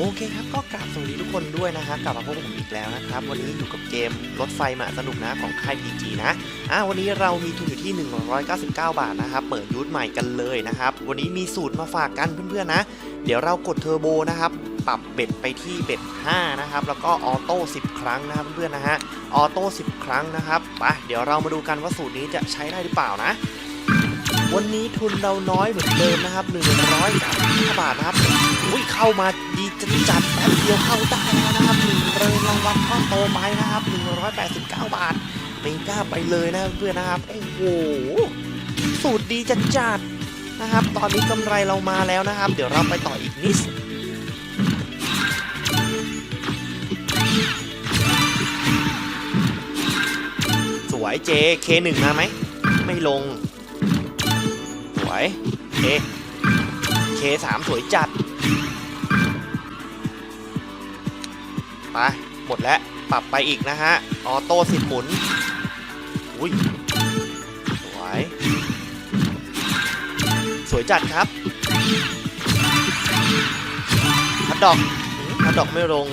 โอเคครับก็กราบสวัสดีทุกคนด้วยนะฮะกลับมาพบกับผมอีกแล้วนะครับ วันนี้อยู่กับเกมรถไฟมาสนุกนะของค่าย PG นะอะวันนี้เรามีทุนอยู่ที่ 199 บาทนะครับเปิดยูทใหม่กันเลยนะครับ วันนี้มีสูตรมาฝากกันเพื่อนๆนะ เดี๋ยวเรากดเทอร์โบนะครับปรับเบ็ดไปที่เบ็ด 5 นะครับ แล้วก็ออโต้ 10 ครั้งนะครับเพื่อนๆนะฮะออโต้ 10 ครั้งนะครับไปเดี๋ยวเรามาดูกันว่าสูตรนี้จะใช้ได้หรือเปล่านะ วันนี้ทุนเราน้อยเหมือนเดิมนะครับ100กับ5บาทนะครับอุ้ยเข้ามาดีจัดจัดแป๊บเดียวเข้าได้แล้วนะครับหนึ่งเริงรางวัลข้อโตไปนะครับ189บาทเมก้าไปเลยนะเพื่อนนะครับโอ้โหสูตรดีจัดจัดนะครับ ตอนนี้กำไรเรามาแล้วนะครับ เดี๋ยวเราไปต่ออีกนิดสวยเจเคหนึ่งมาไหมไม่ลง วยเคเคสามสวยจัดไปหมดแล้วปรับไปอีกนะฮะ ออโต้สิบหมุน อุ้ย สวย สวยจัดครับฮัดดอกหืมฮัดดอกไม่ลง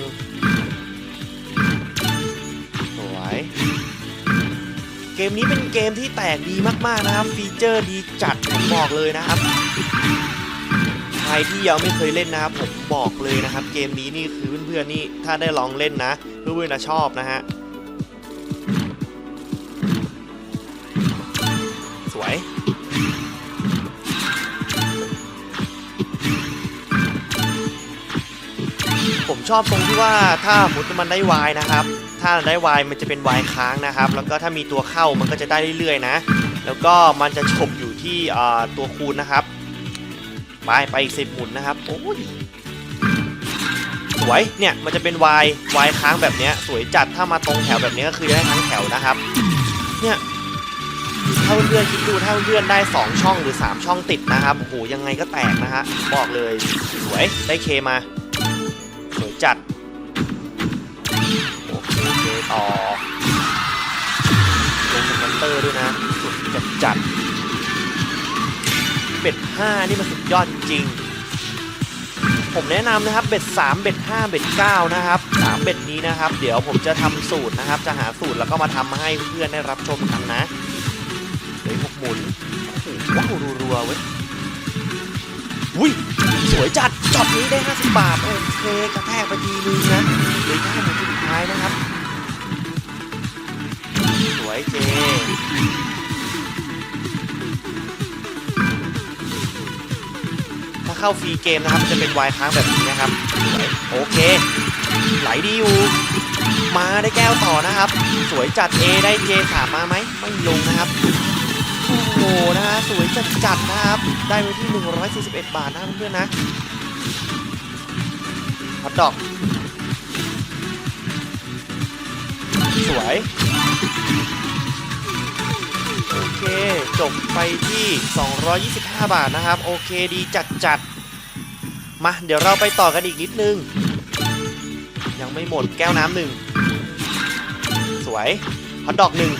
เกมนี้เป็นเกมที่แตกดีมากๆนะครับ ฟีเจอร์ดีจัดผมบอกเลยนะครับ ใครที่ยังไม่เคยเล่นนะครับผมบอกเลยนะครับ เกมนี้นี่คือเพื่อนๆนี่ถ้าได้ลองเล่นนะเพื่อนๆจะชอบนะฮะสวย ชอบตรงที่ว่าถ้ามุดมันได้วายนะครับ ถ้าได้วายมันจะเป็นวายค้างนะครับ แล้วก็ถ้ามีตัวเข้ามันก็จะได้เรื่อยๆนะ แล้วก็มันจะฉบอยู่ที่ตัวคูณนะครับไปไปอีกสิบหมุนนะครับโอ้ยสวยเนี่ยมันจะเป็นวายวายค้างแบบนี้สวยจัดถ้ามาตรงแถวแบบนี้ก็คือได้ทั้งแถวนะครับเนี่ยถ้าเพื่อนคิดดูถ้าเพื่อนได้ 2 ช่องหรือ 3 ช่องติดนะครับโอ้โหยังไงก็แตกนะฮะบอกเลยสวยได้เคมา จัด โอเคต่อลงคอมเตอร์ด้วยนะ สุดจัดจัดเบ็ด5นี่มันสุดยอดจริง ผมแนะนำนะครับเบ็ด3เบ็ด5เบ็ด9นะครับ3เบ็ดนี้นะครับ เดี๋ยวผมจะทำสูตรนะครับ จะหาสูตรแล้วก็มาทำมาให้เพื่อนๆได้รับชมกันนะเดี๋ยหกหมุนโอ้โหว้าวรัวๆเว้ยอุ้ย วยจัดจอดนี้ได้ 50 บาท โอเคกระแทกไปทีนึงนะเลยแค่หมุนสุดท้ายนะครับ สวยเจถ้าเข้าฟรีเกมนะครับจะเป็นวายค้างแบบนี้นะครับ โอเค ไหลดีอยู่มาได้แก้วต่อนะครับ สวยจัด A ได้ J สามมาไหมไม่ลงนะครับโอ้โหนะ สวยจัดจัดนะครับ ได้ไปที่ 141 บาทนะเพื่อนๆนะฮอตดอก สวย โอเค จบไปที่ 225 บาทนะครับ โอเคดีจัดจัดมา เดี๋ยวเราไปต่อกันอีกนิดนึง ยังไม่หมดแก้วน้ำหนึ่ง สวยฮอตดอกหนึ่ง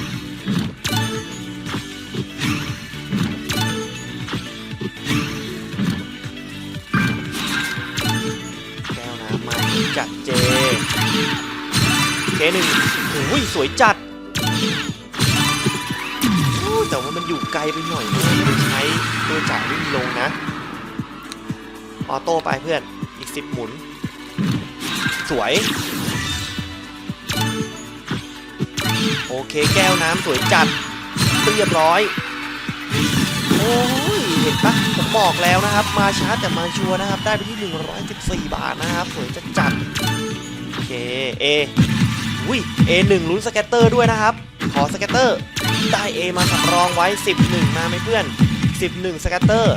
จัดเจ เคหนึ่งโอ้ยสวยจัด แต่ว่ามันอยู่ไกลไปหน่อยนะไม่ใช้ตัวจ่ายวิ่งลงนะ ออโต้ไปเพื่อน อีก10หมุน สวย โอเคแก้วน้ำสวยจัด เรียบร้อย โอ้ ห็นปะผมบอกแล้วนะครับ มาช้าแต่มาชัวร์นะครับ ได้ไปที่ 114 บาทนะครับ สวยจัดจัดโอเคเออุ้ย A1 ลุ้นสแกตเตอร์ด้วยนะครับ ขอสแกตเตอร์ได้ A มาสำรองไว้ 11 มาไหมเพื่อน 11 สแกตเตอร์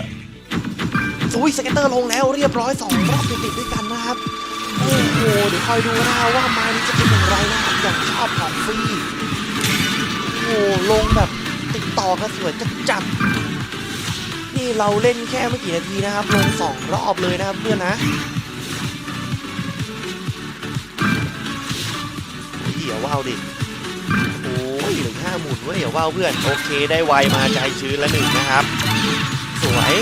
อุ้ยสแกตเตอร์ลงแล้วเรียบร้อย2รอบติดๆด้วยกันนะครับโอ้โหเดี๋ยวคอยดูนะว่ามานี้จะเป็นอย่างไรนะครับอย่างชอบของฟรีโอ้โหลงแบบติดต่อกันสวยจัดจัด นี่เราเล่นแค่ไม่กี่นาทีนะครับ ลงสองรอบเลยนะครับเพื่อนนะ เดี๋ยวว้าวดิ โอ้ยเหลือห้าหมุนเว้ยเดี๋ยวว้าวเพื่อน โอเคได้ไวมาใจชื้นละหนึ่งนะครับ สวย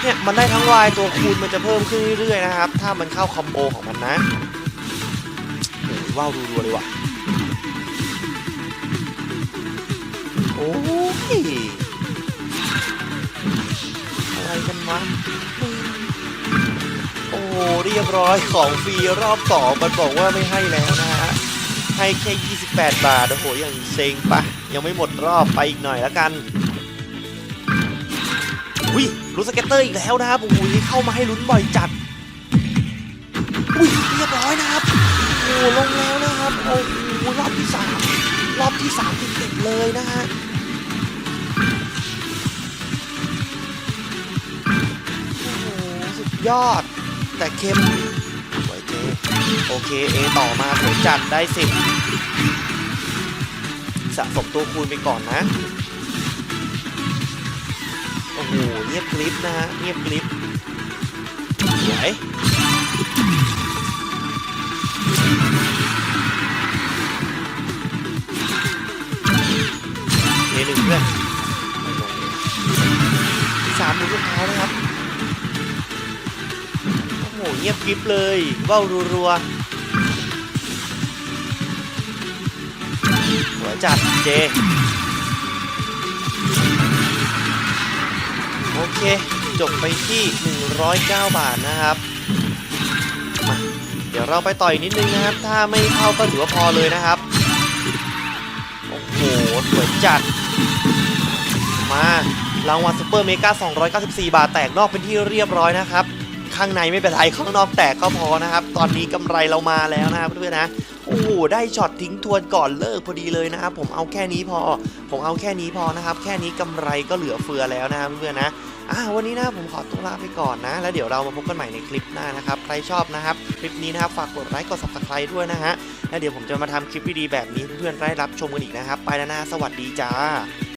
เนี่ยมันได้ทั้งวายตัวคูณมันจะเพิ่มขึ้นเรื่อยๆนะครับ ถ้ามันเข้าคอมโบของมันนะโอ้ยว้าวรัวๆเลยว่ะ โอ้ย ยบร้อยของฟรีรอบสองมันบอกว่าไม่ให้แล้วนะฮะให้แค่ 28 บาท โอ้โหอย่างเซ็งปะยังไม่หมดรอบไปอีกหน่อยแล้วกันอุ้ยรู้สเก็ตเตอร์อีกแล้วนะครับโอ้โหนี่เข้ามาให้ลุ้นบ่อยจัดอุ้ยเรียบร้อยนะครับโอ้โหลงแล้วนะครับโอ้โหรอบที่สามรอบที่สามติดเลยนะฮะโอ้โหสุดยอด แต่เค็มสวยเจโอเคเอต่อมาสวยจัดได้สิบสะสมตัวคูณไปก่อนนะ โอ้โหเงียบกริบนะฮะเงียบกริบสวยเอหนึ่งเพื่อนไม่ลงเลยสามหมุนสุดท้ายนะครับ เงียบกริบเลยว่าวรัวๆหัวจัดเจ โอเค จบไปที่ 109 บาทนะครับมาเดี๋ยวเราไปต่อยนิดนึงนะครับ ถ้าไม่เข้าก็ถือว่าพอเลยนะครับ โอ้โหสวยจัด มารางวัลซูเปอร์เมกา294 บาทแตกนอกเป็นที่เรียบร้อยนะครับ ข้างในไม่เป็นไรข้างนอกแตกก็พอนะครับ ตอนนี้กำไรเรามาแล้วนะครับเพื่อนๆนะโอ้โหได้ช็อตทิ้งทวนก่อนเลิกพอดีเลยนะครับ ผมเอาแค่นี้พอ ผมเอาแค่นี้พอนะครับ แค่นี้กำไรก็เหลือเฟือแล้วนะครับเพื่อนๆนะอ่าวันนี้นะผมขอตัวลาไปก่อนนะ แล้วเดี๋ยวเรามาพบกันใหม่ในคลิปหน้านะครับ ใครชอบนะครับ คลิปนี้นะครับ ฝากกดไลค์กด subscribe ด้วยนะฮะแล้วเดี๋ยวผมจะมาทำคลิปดีๆแบบนี้เพื่อนๆได้รับชมกันอีกนะครับ ไปแล้วนะสวัสดีจ้า